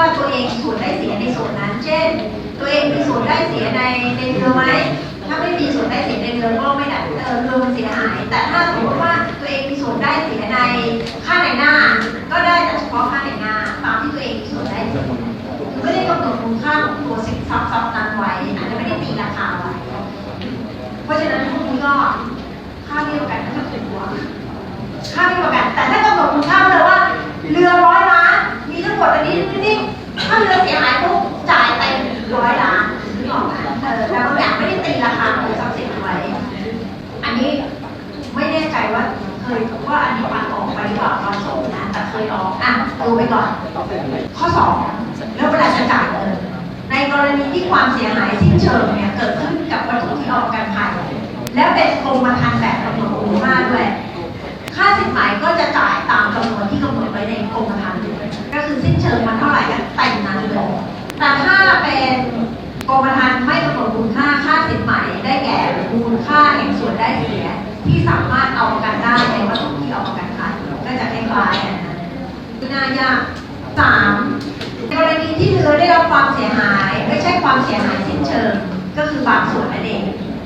ว่าตัวเองมีส่วนได้เสียในส่วนนั้น เช่น ตัวเองมีส่วนได้เสียในในเรือไหมถ้าไม่มีส่วนได้เสียในเรือก็ไม่ได้เออเรือมันเสียหาย แต่ถ้าสมมติว่าตัวเองมีส่วนได้เสียในค่าในหน้า ก็ได้แต่เฉพาะค่าในหน้าตามที่ตัวเองมีส่วนได้เสียคือไม่ได้กำหนดมูลค่าของตัวสินทรัพย์ทรัพย์นั้นไว้อาจจะไม่ได้ตีราคาไว้เพราะฉะนั้นพวกนี้ก็ค่าเดียวกันก็จะถูกกว่าค่าเดียวกันแต่ถ้ากำหนดมูลค่าเลยว่า ข้อสองแล้วเวลาจะจ่ายเงินในกรณีที่ความเสียหายสิ้นเชิงเนี่ยเกิดขึ้นกับวัตถุที่ออกกันภัยและเป็นกรมธรรม์แบบกำหนดมูลค่าด้วย ค่าสินไหมก็จะจ่ายตามจำนวนที่กำหนดไว้ในกรมธรรม์เลยก็คือสิ้นเชิงมันเท่าไหร่กันแต่งนั้นเลยแต่ถ้าเป็นกรมธรรม์ไม่กำหนดมูลค่าค่าสินไหมได้แก่มูลค่าแห่งส่วนได้เสียที่สามารถเอาประกันได้ในวัตถุที่เอาประกันภัยก็จะคล้ายๆกันนะไม่น่ายากสามกรณีที่เรือได้รับความเสียหาย ไม่ ใช่ความเสียหายสิ้นเชิง ก็คือบางส่วนนั่นเอง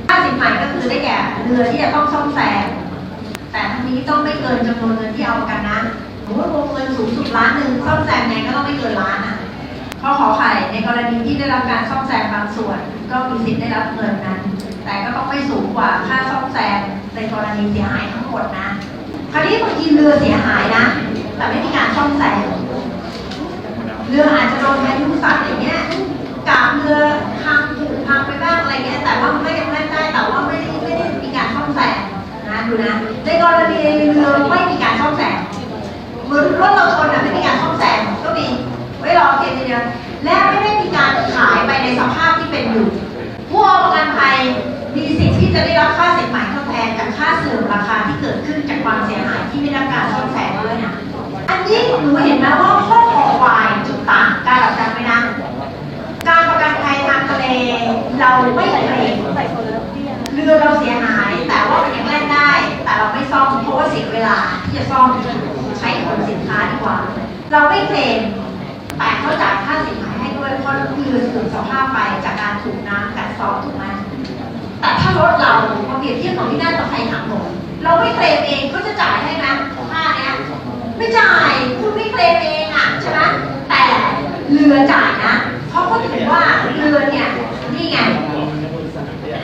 ค่าสินไหมก็คือได้แก่เรือที่จะต้องซ่อมแซมแต่ทั้งนี้ต้องไม่เกินจำนวนเงินที่เอาประกันนะสมมติวงเงินสูงสุดล้านหนึ่งซ่อมแซมไงก็ต้องไม่เกินล้านอะข้อขอไข่ในกรณีที่ได้รับการซ่อมแซมบางส่วน ก็มีสิทธิ์ได้รับเงินนั้น แต่ก็ต้องไม่สูงกว่าค่าซ่อมแซมในกรณีเสียหายทั้งหมดนะคราวนี้บางทีเรือเสียหายนะ แต่ไม่มีการซ่อมแซมเรืออาจจะโดนพายุสัตว์อย่าง จะได้รับค่าสินไหมทดแทนจากค่าเสื่อมราคาที่เกิดขึ้นจากความเสียหายที่ไม่ได้รับการซ่อมแซมด้วยนะอันนี้หนูเห็นไหมว่าข้อคอควายจุดต่างการหลักการไม่น่ะการประกันภัยทางทะเลเราไม่เคลมเรือเราเสียหาย แต่ว่ามันยังแล่นได้ แต่เราไม่ซ่อมเพราะว่าเสียเวลาที่จะซ่อมใช้ขนสินค้าดีกว่า เราไม่เคลมแต่เขาจ่ายค่าสินไหมให้ด้วยเพราะเรือเสื่อมสภาพไปจากการถูกน้ำกัดเซาะถูกไหม แต่ถ้ารถเราพอเปรียบเทียบกับที่น่าจะภัยทางถนนเราไม่เคลมเองก็จะจ่ายให้ไหมค่าเนี้ยไม่จ่ายคุณไม่เคลมเองอะใช่ไหมแต่เรือจ่ายนะ เพราะเขาถือว่าเรือเนี่ยนี่ไง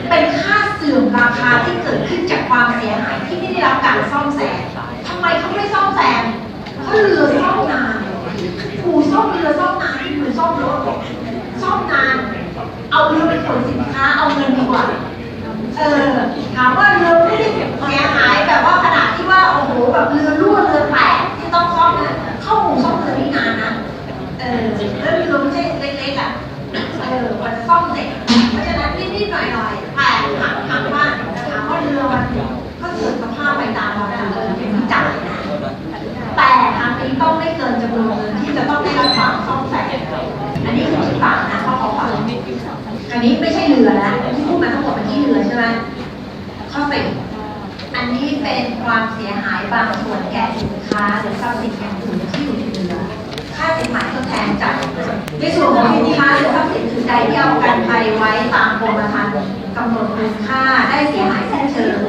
เป็นค่าเสื่อมราคาที่เกิดขึ้นจากความเสียหายที่ไม่ได้รับการซ่อมแซมทำไมเขาไม่ซ่อมแซมเพราเรือซ่อมนานอู่ซ่อมเรือซ่อมนานที่เหมือนซ่อมรถซ่อมนาน เอาเรือไปขนสินค้าเอาเงิน นนี้ไม่ใช่เรือแล้วที่พูดมาทั้งหมดเป็นที่เรือใช่ไหมข้อสิบอันนี้เป็นความเสียหายบางส่วนแก่สินค้าหรือทรัพย์สินอย่างอื่นที่อยู่ในเรือค่าสินไหมทดแทนจากในส่วนของสินค้าหรือทรัพย์สินอื่นใดที่เอากันภัยไว้ตามกรมธรรม์กำหนดมูลค่าได้เสียหายสิ้นเชิง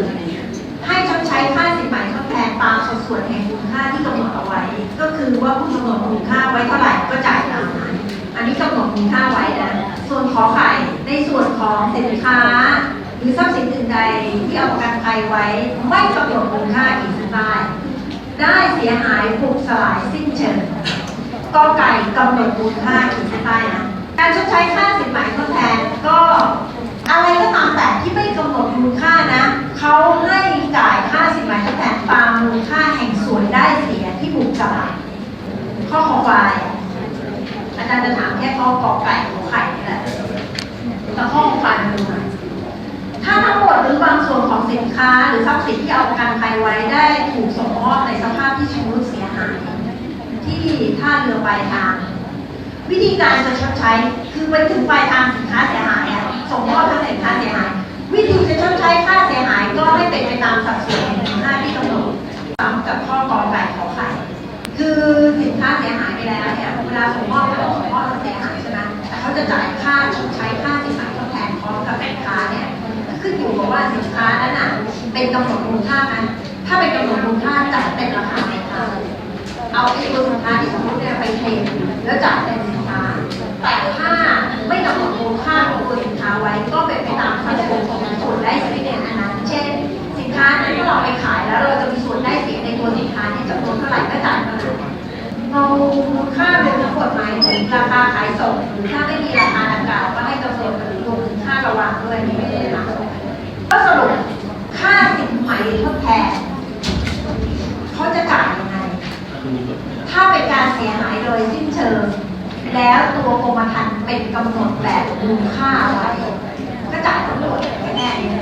ให้ชดใช้ค่าสินไหมทดแทนตามสัดส่วนแห่งมูลค่าที่กำหนดเอาไว้ ก็คือว่าผู้กำหนดมูลค่าไว้เท่าไหร่ก็จ่ายตามนั้นอันนี้กำหนดมูลค่าไว้นะ ส่วนขอไข่ ในส่วนของสินค้า หรือทรัพย์สินอื่นใดที่เอาประกันภัยไว้ไม่กำหนดมูลค่าอีกได้ได้เสียหายบุกสลายสิ้นเชิงกอไก่กำหนดมูลค่าอีกได้นะการชดใช้ค่าสินไหมทดแทนก็อะไรก็ตามแต่ที่ไม่กำหนดมูลค่านะเขาให้จ่ายค่าสินไหมทดแทนตามมูลค่าสระข้อคอควายอาจารย์จะถามแค่ข้อกอไก่ขอไข่นี่แหละ ต่ข้อคอควายมันดูไหมถ้าทั้งหมดหรือบางส่วนของสินค้าหรือทรัพย์สินที่เอาประกันภัยไว้ได้ถูกส่งมอบในสภาพที่ชำรุดเสียหาย ที่ท่าเรือปลายทาง วิธีการจะชดใช้คือไปถึงปลายทางสินค้าเสียหายส่งมอบทั้งสินค้าเสียหาย วิธีจะชดใช้ค่าเสียหายก็ให้เป็นไปตามสัดส่วนของค่าที่กำหนดตามกับข้อกอไก่ขอไข่คือสินค้าเสียหายไปแล้วเนี่ยเวลาส่งมอบก็ส่งมอบ จะจ่ายค่าชดใช้ค่าสินค้าทดแทนพร้อมกับแม่ค้าเนี่ยขึ้นอยู่กับว่าสินค้านั้นน่ะเป็นกำหนดมูลค่าไหมถ้าเป็นกำหนดมูลค่าจ่ายเป็นราคาไหนคะเอาไอ้ตัวสินค้าที่สมมติเนี่ยไปเทรดแล้วจ่ายเป็น สียหายโดยสิ้นเชิง แล้วตัวกรมธรรม์เป็นกำหนดแบบมูลค่าไว้ก็จ่ายทั้งหมดแค่แน่นี้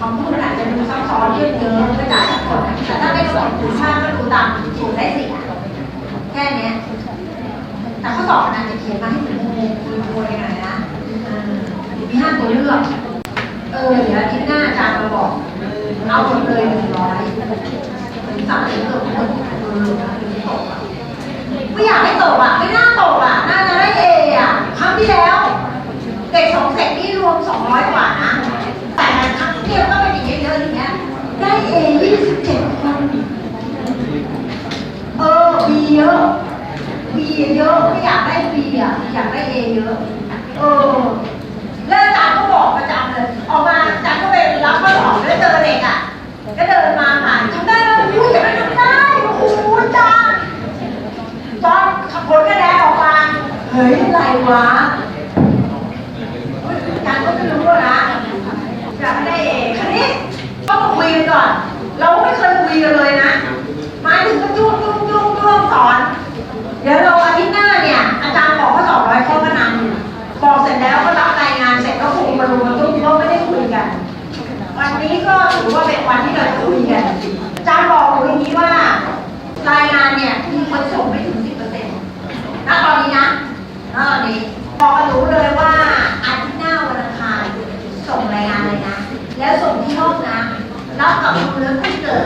คำพูดอาจจะดูซับซ้อนเยอะเยอะก็จ่ายทั้งหมดแต่ถ้าไม่กำหนดมูลค่าก็ดูตามสูตรได้สียแค่เนี้ยแต่ข้อสอบมันอาจจะเขียนมาให้เหมือนงูคือตัวยังไงนะมีห้าตัวเลือกเออเดี๋ยวอาทิตย์หน้าอาจารย์มาบอกเอาหมดเลยหนึ่งร้อยสามสิบเกือบหมดเออตกอะ ไม่อยากให้ตกอะ ไม่น่าตกอะ น่าจะได้เออะ ครั้งที่แล้ว เด็กสองเซกนี่รวมสองร้อยกว่านะ แต่ครั้งที่แล้วก็เป็นอย่างเงี้ยเยอะอย่างเงี้ย ได้เอยี่สิบเจ็ดคน เออบีเยอะบีเยอะ ไม่อยากได้บีอะ อยากได้เอเยอะ เออ แล้วอาจารย์ก็ เฮ้ยอะไรวะกาจารก็ไม่รู้นะอยากได้เองคันนี้ต้องมาคุยกันก่อน เราไม่เคยคุยกันเลยนะ มาถึงก็จุ้งจุ้งจุ้งจุ้งสอน เดี๋ยวเราอาทิตย์หน้าเนี่ย อาจารย์บอกว่าสองร้อยข้อก็นานอยู่บอกเสร็จแล้วก็รับรายงานเสร็จก็คุยมาดูมาตุ้มก็ไม่ได้คุยกัน วันนี้ก็ถือว่าเป็นวันที่เราคุยกันอาจารย์บอกหนูอย่างนี้ว่า รายงานเนี่ยมีคนส่งไม่ถึงสิบเปอร์เซ็นต์ณตอนนี้นะณตอนนี้บอกกับหนูเลยว่าอาทิตย์หน้าวันอังคารส่งรายงานเลยนะ แล้วส่งที่ห้องนะรับกับมือที่เกิด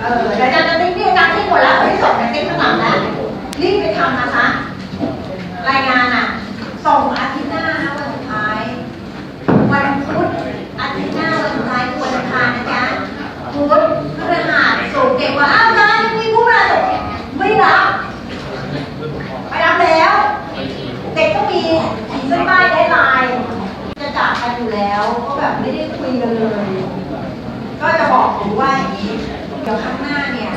เออเดี๋ยวอาจารย์จะติ๊กนี่อาจารย์ที่หมดแล้วที่ส่งในติ๊กข้างหลังแล้วรีบไปทำนะคะ รายงานอะ ส่งอาทิตย์หน้านะวันสุดท้าย วันพุธอาทิตย์หน้าวันสุดท้ายควันอังคารนะจ๊ะพุธพฤหัสศุกร์เด็กว่าอ้าวอาจารย์มีผู้มาส่งไม่รับไปรับแล้ว เด็กก็มีขีดเส้นใต้ได้ลน์จะจากกันอยู่แล้ว ก็แบบไม่ได้คุยกันเลย ก็จะบอกหนูว่าอย่างนี้ เดี๋ยวครั้งหน้าเนี่ย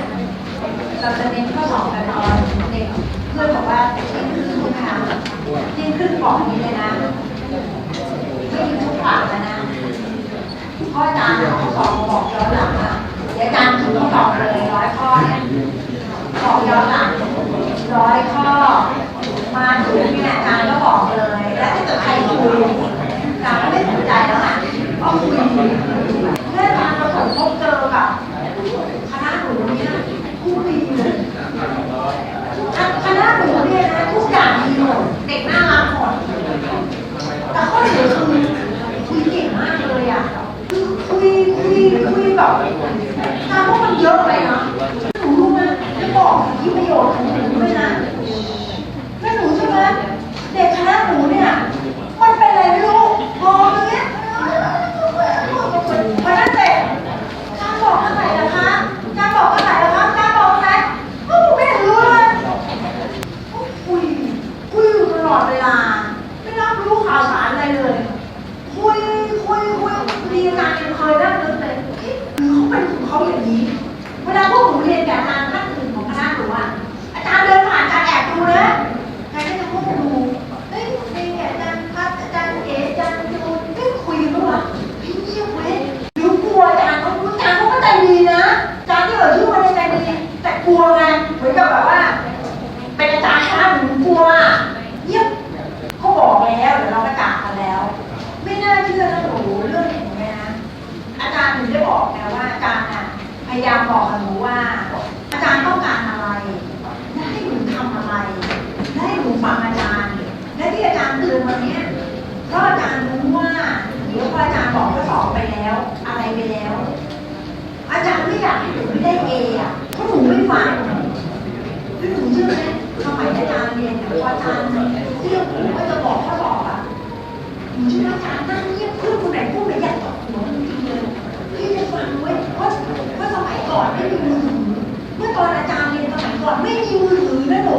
เราจะเน้นข้อสอบกันตอนเด็กเพื่อนบอกว่าเที่ยงครึ่งนะคะเที่ยงครึ่งบอกนี้เลยนะไม่มีทุกปากแล้วนะข้ออาจารย์เอาข้อสอบบอกย้อนหลังอะเดี๋ยวอาจารย์ถึงข้อสอบเลยร้อยข้อเนี่ยบอกย้อนหลังร้อยข้อมาถึงเนี่ยอาจารย์ก็บอกเลย แล้วถ้าเกิดใครคุยอาจารย์ก็ไม่สนใจแล้วอะก็คุยเพื่อการประสบพบเจอกับคณะหนูเนี่ยคู่ดีเลยคณะหนูเนี่ยนะทุกอย่างดีหม ด็กน่ารักหมดแต่ข้อเสียคือคุยเก่งมากเลยอะ คือคุยคุยคุยแบบถามว่ามันเยอะไปนะหนูรู้ไหมจะบอกที่ประโยชน์ของหนูด้วยนะแม่หนูใช่ไหมเด็กคณะหนูเนี่ย มันเป็นอะไรไม่รู้มองอย่างเงี้ยมันนั่นเสร็จจานบอกเท่าไหร่นะคะจานบอกเท่าไหร่นะคะจานบอกเท่าไหร่ก็หนูไม่เห็นรู้เลย คุยคุยอยู่ตลอดเวลา ไม่รับรู้ข่าวสารอะไรเลย คุยคุยคุยดีอาจารย์ยังเคยนั่งนึกเลยเฮ้ยหรือเขาเป็นของเขาอย่างนี้ เวลาพวกหนูเรียนกับอาจารย์ท่านอื่นของคณะหนูอะอาจารย์เดินผ่านอาจารย์แอบดูนะใครก็จะพูดดูเฮ้ยเป็นไงอาจารย์พัดอาจารย์เอ๋อาจารย์ดูเฮ้ยคุยกันปะวะเฮ้ยเงียบเว้ยหรือกลัวอาจารย์เขาอาจารย์เขาก็ใจดีนะอาจารย์ที่เอ่ยชื่อมาในใจดี ยายามบอกกับหนูว่า อาจารย์ต้องการอะไรและให้หนูทำอะไรและให้หนูฟังอาจารย์ และที่อาจารย์เตือนวันเนี้ยเพราะอาจารย์รู้ว่าเดี๋ยวพออาจารย์บอกข้อสอบไปแล้ว อะไรไปแล้ว อาจารย์ไม่อยากให้หนูไม่ได้เออะเพราะหนูไม่ฟังแล้วหนูเชื่อไหมสมัยอาจารย์เรียนเนี่ยพออาจารย์เรียกหนูว่าจะบอกข้อสอบอะ หนูเชื่ออาจารย์นั่งเงียบเพื่อนคนไหนพูดไม่อยากตอบหัวจริงๆเลยพี่จะฟังเว้ยเพราะเพราะสมัยก่อนไม่มีมือถือ เมื่อตอนอาจารย์เรียนสมัยก่อนไม่มีมือถือนะหนู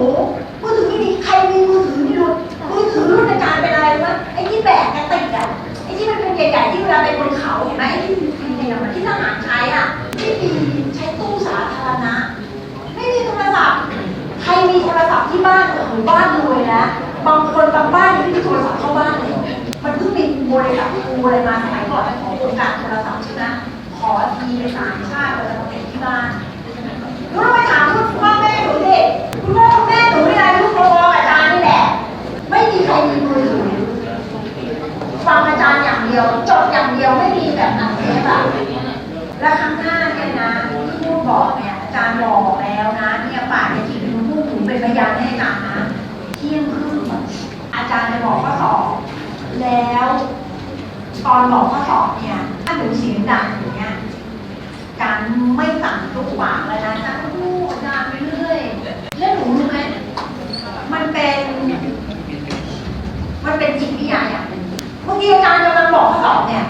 มือถือไม่มีใครมีมือถือนี่รุ่นมือถือรุ่นอาจารย์เป็นอะไรวะไอ้ที่แบกกระติกอะไอ้ที่มันเป็นใหญ่ๆที่เวลาไปบนเขาเห็นไหมไอ้ที่มีในนั้นที่ทหารใช้อะที่มีใช้ตู้สาธารณะ ไม่มีโทรศัพท์ ใครมี โทรศัพท์ที่บ้านโอ้โหบ้านรวยนะ บางคนบางบ้านยังไม่มีโทรศัพท์เข้าบ้านเลย มันเพิ่งมีบริษัทครูอะไรมาสมัยก่อนของโครงการโทรศัพท์ใช่ไหมขอทีไปสามชาติเราจะมาติดที่บ้านรู้ไหมถามคุณพ่อแม่หนูดิคุณพ่อคุณแม่หนูไม่ได้ลูกพอๆกับอาจารย์นี่แหละ ไม่มีใครมีมือถือฟังอาจารย์อย่างเดียวจดอย่างเดียวไม่มีแบบอัดเทปอะและครั้งหน้าเนี่ยนะที่พูดบอกเนี่ยอาจารย์บอกแล้วนะเนี่ยป่านเนี่ยที่ คุณพูดถึงเป็นพยานให้อาจารย์นะเที่ยงครึ่งอาจารย์จะบอกข้อสอบแล้วตอนบอกข้อสอบเนี่ย ถ้าหนูเสียงดังอย่างเงี้ยการไม่สั่งทุกปากเลยนะอาจารย์พูดอาจารย์ไปเรื่อยแล้วหนูรู้ไหมมันเป็น มันเป็นจิตวิทยาอย่างหนึ่งบางทีอาจารย์กำลังบอกข้อสอบเนี่ย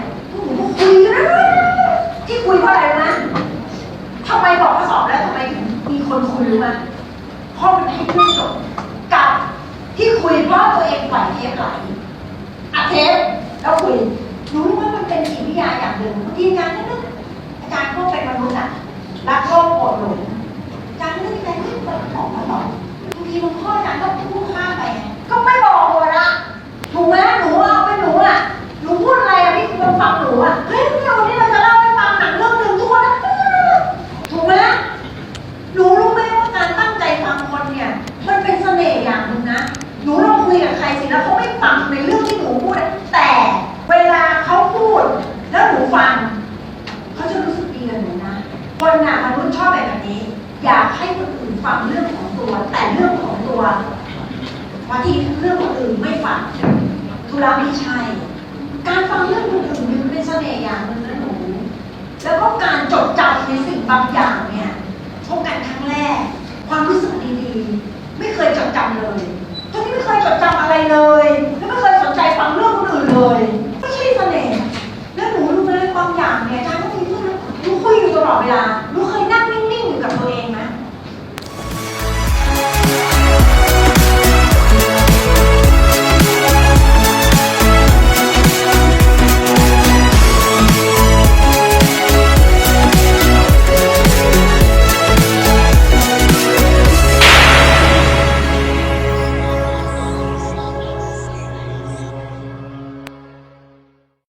ระไม่ใช่ การฟังเรื่องคนอื่นมันเป็นเสน่ห์อย่างหนึ่งนะหนูแล้วก็การจดจำในสิ่งบางอย่างเนี่ยพบกันครั้งแรก ความรู้สึกดีๆ ไม่เคยจดจำเลยตอนนี้ไม่เคยจดจำอะไรเลยและไม่เคยสนใจฟังเรื่องคนอื่นเลยไม่ใช่เสน่ห์แล้วหนูรู้ไหมบางอย่างเนี่ยอาจาก็มีเพื่อนหนูคุยอยู่ตลอดเวลา